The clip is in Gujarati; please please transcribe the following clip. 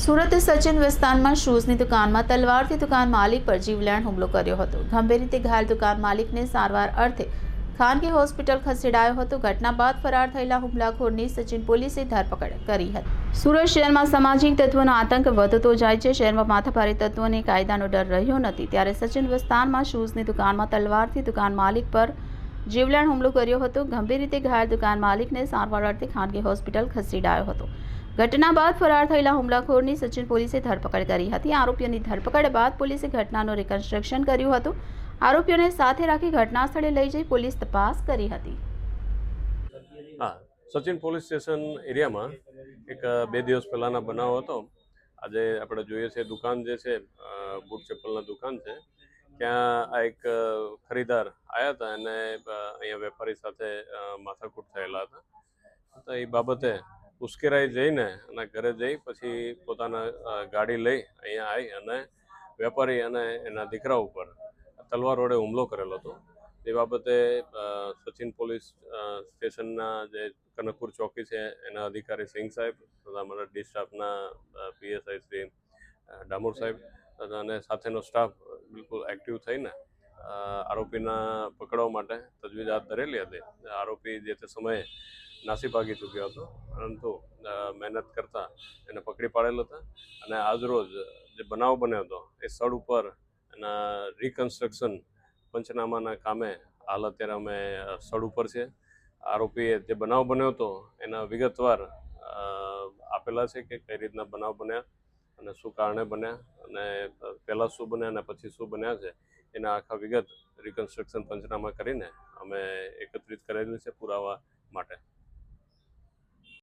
સુરત સચિન વિસ્તારમાં શૂઝની દુકાનમાં તલવારથી દુકાન માલિક પર જીવલેણ હુમલો કર્યો હતો. ગંભીર રીતે ઘાયલ દુકાન માલિકને સારવાર અર્થે ખાનગી હોસ્પિટલ ખસેડાયો હતો. ઘટના બાદ ફરાર થયેલા હુમલાખોરની સચિન પોલીસે ધરપકડ કરી હતી. સુરત શહેરમાં સામાજિક તત્વોનો આતંક વધતો જાય છે. શહેરમાં માથાભારે તત્વોને કાયદાનો ડર રહ્યો નથી. ત્યારે સચિન વિસ્તારમાં શૂઝની દુકાનમાં તલવારથી દુકાન માલિક પર જીવલેણ હુમલો કર્યો હતો. ગંભીર રીતે ઘાયલ દુકાન માલિકને સારવાર અર્થે ખાનગી હોસ્પિટલ ખસેડાયો હતો. ઘટના બાદ ફરાર થયેલા હુમલાખોરની સચિન પોલીસે ધરપકડ કરી હતી. આરોપીઓની ધરપકડ બાદ પોલીસે ઘટનાનું રિકન્સ્ટ્રક્શન કર્યું હતું. આરોપીઓને સાથે રાખી ઘટના સ્થળે લઈ જઈ પોલીસ તપાસ કરી હતી. હા, સચિન પોલીસ સ્ટેશન એરિયામાં એક બે દિવસ પહેલાંના બનાવ હતો. આજે આપણે જોઈએ છે દુકાન જે છે બુટ ચપ્પલના દુકાન છે, ત્યાં આ એક ખરીદાર આવ્યા હતા. અને અહીંયા વેપારી સાથે માથાકૂટ થયેલા હતા. તો એ બાબતે ઉશ્કેરાઈ જઈને અને ઘરે જઈ પછી પોતાના ગાડી લઈ અહીંયા આવી અને વેપારી અને એના દીકરા ઉપર તલવાર વડે હુમલો કરેલો હતો. એ બાબતે સચિન પોલીસ સ્ટેશનના જે કનકપુર ચોકી છે એના અધિકારી સિંઘ સાહેબ તથા અમારા ડી સ્ટાફના પીએસઆઈ શ્રી ડામોર સાહેબ અને સાથેનો સ્ટાફ બિલકુલ એક્ટિવ થઈને આરોપીના પકડવા માટે તજવીજ હાથ ધરેલી હતી. આરોપી જે તે સમયે નાસી ભાગી ચૂક્યો હતો. પરંતુ મહેનત કરતા એને પકડી પાડેલ હતા. અને આજરોજ જે બનાવ બન્યો હતો, એ સ્થળ ઉપર એના રિકન્સ્ટ્રક્શન પંચનામાના કામે હાલ અત્યારે અમે સ્થળ ઉપર છે આરોપીએ જે બનાવ બન્યો હતો, એના વિગતવાર આપેલા છે કે કઈ રીતના બનાવ બન્યા અને શું કારણે બન્યા અને પહેલાં શું બન્યા અને પછી શું બન્યા છે, એના આખા વિગત રિકન્સ્ટ્રક્શન પંચનામા કરીને અમે એકત્રિત કરેલી છે પુરાવા માટે.